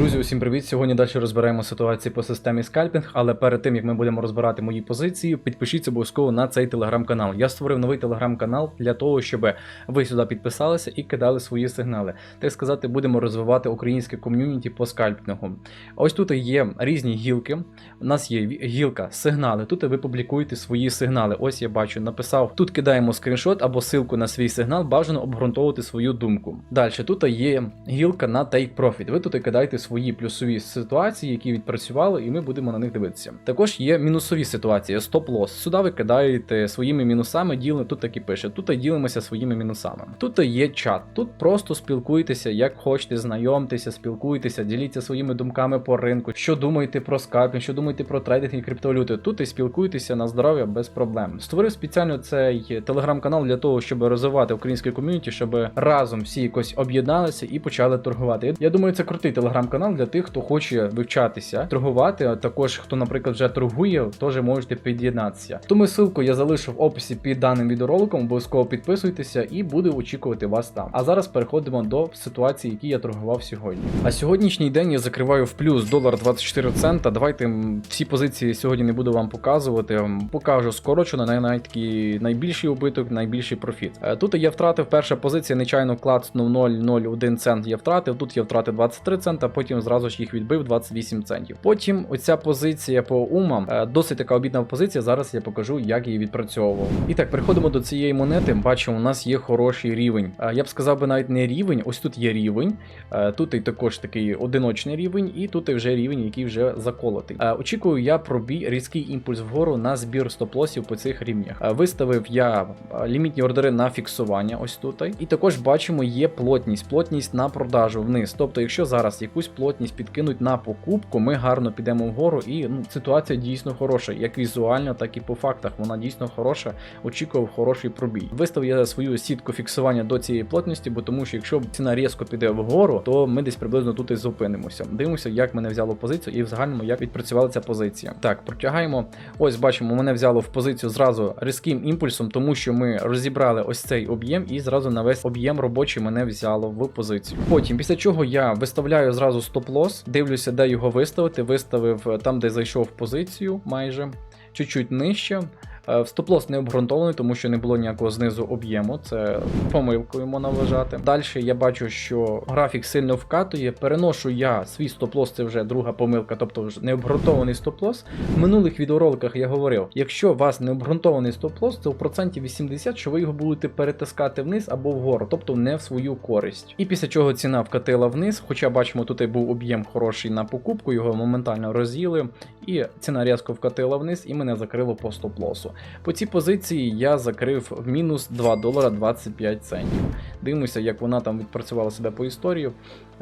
Друзі, усім привіт! Сьогодні далі розбираємо ситуацію по системі скальпінг, але перед тим як ми будемо розбирати мої позиції, підпишіться обов'язково на цей телеграм-канал. Я створив новий телеграм-канал для того, щоб ви сюди підписалися і кидали свої сигнали. Так сказати, будемо розвивати українське ком'юніті по скальпінгу. Ось тут є різні гілки. У нас є гілка сигнали. Тут ви публікуєте свої сигнали. Ось я бачу, написав. Тут кидаємо скріншот або ссылку на свій сигнал, бажано обґрунтовувати свою думку. Далі тут є гілка на Take Profit. Ви тут кидаєте свої плюсові ситуації, які відпрацювали, і ми будемо на них дивитися. Також є мінусові ситуації, стоп-лосс. Сюди ви кидаєте своїми мінусами, ділимо, тут так і пише. Тут ділимося своїми мінусами. Тут є чат. Тут просто спілкуйтеся, як хочете, знайомтеся, спілкуйтеся, діліться своїми думками по ринку, що думаєте про скальпінг, що думаєте про трейдинг і криптовалюти. Тут і спілкуйтеся на здоров'я без проблем. Створив спеціально цей телеграм-канал для того, щоб розвивати українське ком'юніті, щоб разом всі якось об'єдналися і почали торгувати. Я думаю, це крутий телеграм-канал для тих, хто хоче вивчатися, торгувати. А також хто, наприклад, вже торгує, теж можете під'єднатися. Тому ссылку я залишу в описі під даним відеороликом. Обов'язково підписуйтеся і буду очікувати вас там. А зараз переходимо до ситуації, які я торгував сьогодні. А сьогоднішній день я закриваю в плюс долар 24 цента. Давайте всі позиції сьогодні не буду вам показувати. Покажу скорочено на такий найбільший убиток, найбільший профіт. Е, Тут я втратив перша позиція, нечайно клацнув 0,01 цент. Я втратив. Тут я втратив 23 цента, потім зразу ж їх відбив 28 центів. Потім оця позиція по умам е, досить така обідна позиція. Зараз я покажу, як її відпрацьовував. І так, переходимо до цієї монети. Бачимо, у нас є хороший рівень. Е, Я б сказав би навіть не рівень. Ось тут є рівень. Е, Тут і також такий одиночний рівень, і тут і вже рівень, який вже заколотий. Очікую я пробій різкий імпульс вгору на збір стоп-лосів по цих рівнях. Виставив я лімітні ордери на фіксування. Ось тут. І також бачимо, є плотність, плотність на продажу вниз. Тобто, якщо зараз якусь плотність підкинуть на покупку, ми гарно підемо вгору, і ну, ситуація дійсно хороша, як візуально, так і по фактах. Вона дійсно хороша. Очікував хороший пробій. Виставив я свою сітку фіксування до цієї плотності, бо тому що якщо ціна різко піде вгору, то ми десь приблизно тут і зупинимося. Дивимося, як мене взяло позицію, і в загальному як відпрацювала ця позиція. Так, протягаємо. Ось бачимо, мене взяло в позицію зразу різким імпульсом, тому що ми розібрали ось цей об'єм, і зразу на весь об'єм робочий мене взяло в позицію. Потім, після чого я виставляю зразу стоп-лосс, дивлюся, де його виставити. Виставив е, там, де зайшов позицію, майже чуть-чуть нижче. Е, В стоп-лосс не обґрунтований, тому що не було ніякого знизу об'єму. Це помилкою можна вважати. Далі я бачу, що графік сильно вкатує. Переношу я свій стоп-лосс, це вже друга помилка, тобто вже не обґрунтований стоп-лосс. В минулих відеороликах я говорив: якщо у вас не обґрунтований стоп-лосс, то в проценті 80, що ви його будете перетискати вниз або вгору, тобто не в свою користь. І після чого ціна вкатила вниз, хоча бачимо, тут і був об'єм хороший на покупку, його моментально роз'їли, і ціна різко вкатила вниз, і мене закрило по стоп-лосу. По цій позиції я закрив в мінус 2 долара 25 центів. Дивимося, як вона там відпрацювала себе по історії.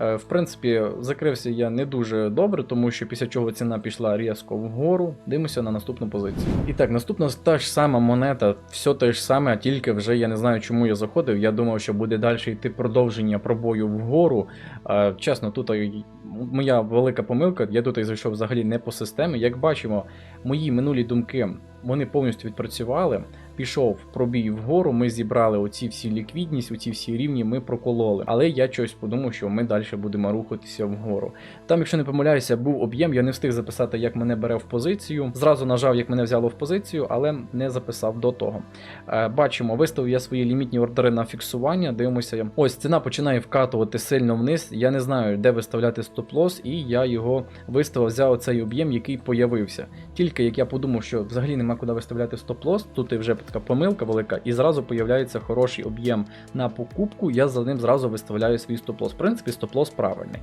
Е, В принципі, закрився я не дуже добре, тому що після чого ціна пішла різко вгору. Дивимося на наступну позицію. І так, наступна та ж сама монета, все те ж саме, а тільки вже я не знаю, чому я заходив. Я думав, що буде далі йти продовження пробою вгору. Е, Чесно, тут моя велика помилка. Я тут зайшов взагалі не по системі. Як бачимо, мої минулі думки вони повністю відпрацювали. Пішов пробій вгору, ми зібрали оці всі ліквідність, оці всі рівні ми прокололи. Але я щось подумав, що ми далі будемо рухатися вгору. Там, якщо не помиляюся, був об'єм, я не встиг записати, як мене бере в позицію. Зразу нажав, як мене взяло в позицію, але не записав до того. Е, бачимо, виставив я свої лімітні ордери на фіксування. Дивимося, ось ціна починає вкатувати сильно вниз. Я не знаю, де виставляти стоп-лосс, і я його виставив, взяв цей об'єм, який появився. Тільки як я подумав, що взагалі нема куди виставляти стоп-лосс, тут і вже така помилка велика, і зразу появляється хороший об'єм на покупку. Я за ним зразу виставляю свій стоп-лосс. В принципі, стоп-лосс правильний.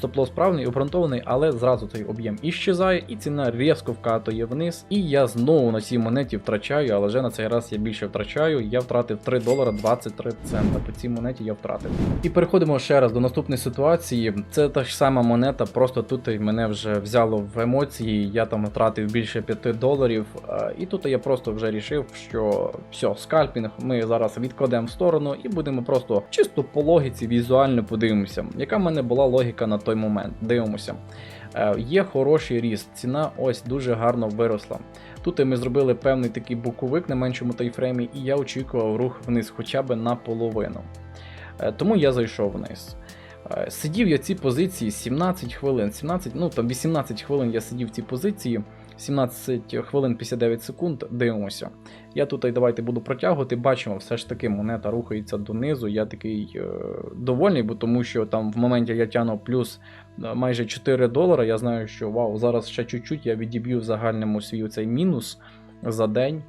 Стоп-лосс правильний, обґрунтований, але зразу цей об'єм іщезає, і ціна різко вкатує вниз. І я знову на цій монеті втрачаю, але вже на цей раз я більше втрачаю. Я втратив 3 долара 23 цента. По цій монеті я втратив. І переходимо ще раз до наступної ситуації. Це та ж сама монета, просто тут мене вже взяло в емоції. Я там втратив більше 5 доларів. е, І тут я просто вже рішив, що все, скальпінг ми зараз відкладемо в сторону і будемо просто чисто по логіці візуально подивимося, яка в мене була логіка на той момент. Дивимося. Е, Є хороший ріст, ціна ось дуже гарно виросла. Тут ми зробили певний такий боковик на меншому тайфреймі, і я очікував рух вниз хоча б наполовину. Е, Тому я зайшов вниз. Е, Сидів я ці позиції 17 хвилин, 17, ну там 18 хвилин я сидів в цій позиції, 17 хвилин 59 секунд, дивимося. Я тут і давайте буду протягувати. Бачимо, все ж таки монета рухається донизу. Я такий е, довольний, бо тому що там в моменті я тягну плюс е, майже 4 долара. Я знаю, що вау, зараз ще чуть-чуть я відіб'ю в загальному свій цей мінус за день.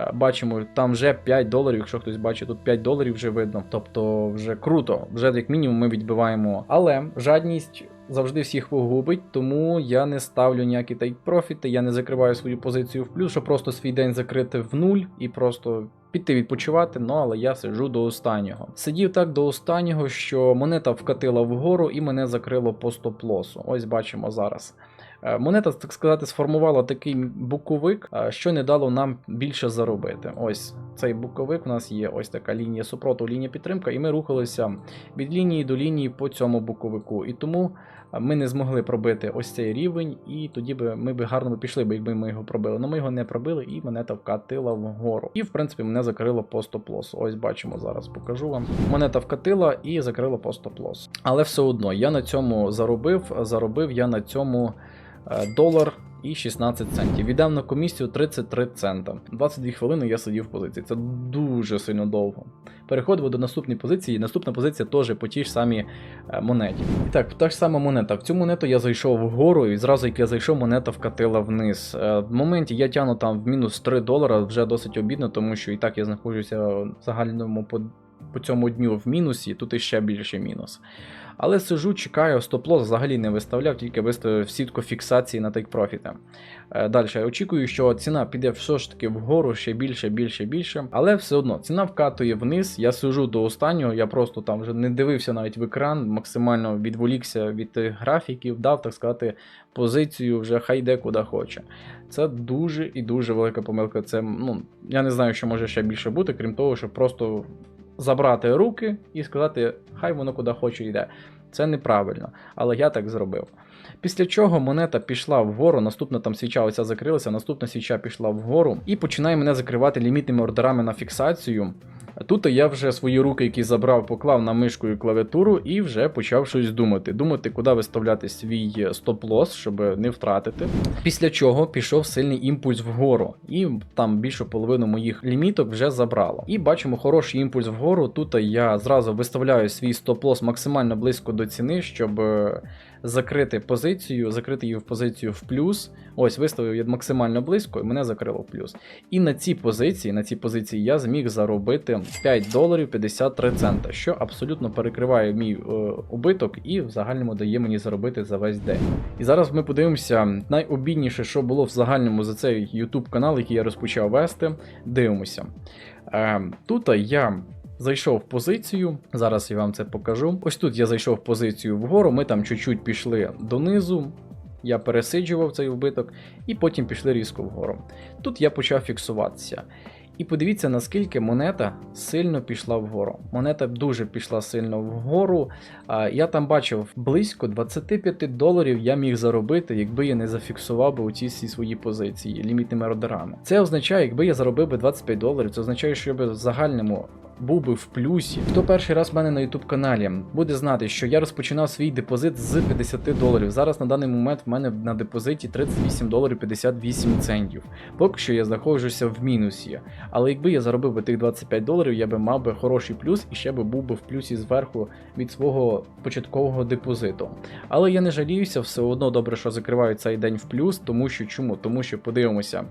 Е, Бачимо, там вже 5 доларів, якщо хтось бачить, тут 5 доларів вже видно. Тобто вже круто, вже як мінімум ми відбиваємо. Але жадність завжди всіх погубить, тому я не ставлю ніякі тейк-профіти, я не закриваю свою позицію в плюс, щоб просто свій день закрити в нуль і просто піти відпочивати. Ну але я сиджу до останнього. Сидів так до останнього, що монета вкатила вгору і мене закрило по стоп-лосу. Ось бачимо зараз. Е, Монета, так сказати, сформувала такий буковик, е, що не дало нам більше заробити. Ось цей буковик. У нас є ось така лінія супроту, лінія підтримка, і ми рухалися від лінії до лінії по цьому буковику. І тому е, ми не змогли пробити ось цей рівень, і тоді би ми би гарно пішли, би, якби ми його пробили. Але ми його не пробили, і монета вкатила вгору. І в принципі мене закрило по стоп-лосу. Ось бачимо зараз, покажу вам. Монета вкатила і закрила по стоп-лосу. Але все одно я на цьому заробив. Заробив я на цьому долар. І 16 центів. Віддав на комісію 33 цента. 22 хвилини я сидів в позиції. Це дуже сильно довго. Переходимо до наступної позиції. Наступна позиція теж по тій ж самій е, монеті. І так, та ж сама монета. В цю монету я зайшов вгору, і зразу як я зайшов, монета вкатила вниз. Е, В моменті я тягну там в мінус 3 долара, вже досить обідно, тому що і так я знаходжуся в загальному по, по цьому дню в мінусі, тут іще більше мінус. Але сижу, чекаю, стоп-лосс взагалі не виставляв, тільки виставив сітку фіксації на тейк-профіти. Далі очікую, що ціна піде все ж таки вгору ще більше, більше, більше. Але все одно ціна вкатує вниз. Я сижу до останнього, я просто там вже не дивився навіть в екран, максимально відволікся від тих графіків, дав, так сказати, позицію вже хай йде куди хоче. Це дуже і дуже велика помилка. Це ну я не знаю, що може ще більше бути, крім того, що просто забрати руки і сказати, хай воно куди хоче йде. Це неправильно, але я так зробив. Після чого монета пішла вгору, наступна там свіча оця закрилася, наступна свіча пішла вгору і починає мене закривати лімітними ордерами на фіксацію. Тут я вже свої руки, які забрав, поклав на мишку і клавіатуру, і вже почав щось думати. Думати, куди виставляти свій стоп-лосс, щоб не втратити. Після чого пішов сильний імпульс вгору, і там більшу половину моїх ліміток вже забрало. І бачимо хороший імпульс вгору. Тут я зразу виставляю свій стоп-лосс максимально близько до ціни, щоб е, закрити позицію, закрити її в позицію в плюс. Ось виставив я максимально близько, і мене закрило в плюс. І на цій позиції, на цій позиції я зміг заробити 5 доларів 53 цента, що абсолютно перекриває мій е, убиток і в загальному дає мені заробити за весь день. І зараз ми подивимося найобідніше, що було в загальному за цей YouTube канал, який я розпочав вести. Дивимося. Е, тут я. Зайшов в позицію, зараз я вам це покажу. Ось тут я зайшов в позицію вгору, ми там чуть-чуть пішли донизу, я пересиджував цей вбиток, і потім пішли різко вгору. Тут я почав фіксуватися. І подивіться, наскільки монета сильно пішла вгору. Монета дуже пішла сильно вгору. Я там бачив близько 25 доларів я міг заробити, якби я не зафіксував би у ці всі свої позиції лімітними ордерами. Це означає, якби я заробив би 25 доларів, це означає, що я би в загальному був би в плюсі. Хто перший раз в мене на YouTube каналі буде знати, що я розпочинав свій депозит з 50 доларів. Зараз на даний момент в мене на депозиті 38 доларів 58 центів. Поки що я знаходжуся в мінусі. Але якби я заробив би тих 25 доларів, я би мав би хороший плюс і ще би був би в плюсі зверху від свого початкового депозиту. Але я не жаліюся, все одно добре, що закриваю цей день в плюс, тому що чому? Тому що подивимося.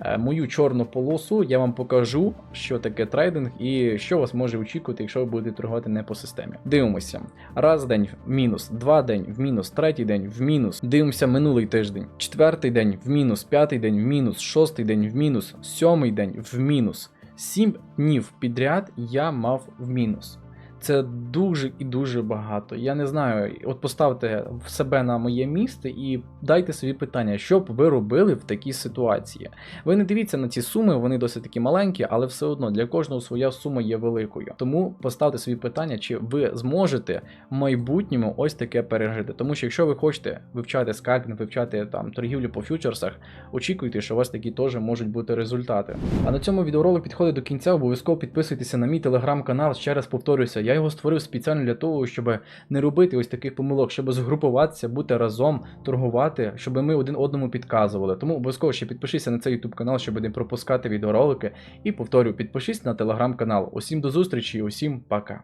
Е, Мою чорну полосу я вам покажу, що таке трейдинг і що вас може очікувати, якщо ви будете торгувати не по системі. Дивимося. Раз день в мінус, два день в мінус, третій день в мінус. Дивимося минулий тиждень, четвертий день в мінус, п'ятий день в мінус, шостий день в мінус, сьомий день в мінус. Сім днів підряд я мав в мінус. Це дуже і дуже багато. Я не знаю, от поставте себе на моє місце і дайте собі питання, що б ви робили в такій ситуації. Ви не дивіться на ці суми, вони досить такі маленькі, але все одно для кожного своя сума є великою. Тому поставте собі питання, чи ви зможете в майбутньому ось таке пережити. Тому що якщо ви хочете вивчати скальпінг, вивчати там торгівлю по фьючерсах, очікуйте, що у вас такі теж можуть бути результати. А на цьому відеоролик підходить до кінця. Обов'язково підписуйтеся на мій телеграм-канал. Ще раз повторюся, Я його створив спеціально для того, щоб не робити ось таких помилок, щоб згрупуватися, бути разом, торгувати, щоб ми один одному підказували. Тому обов'язково ще підпишися на цей YouTube канал, щоб не пропускати відеоролики. І повторюю, підпишись на телеграм-канал. Усім до зустрічі, усім пока.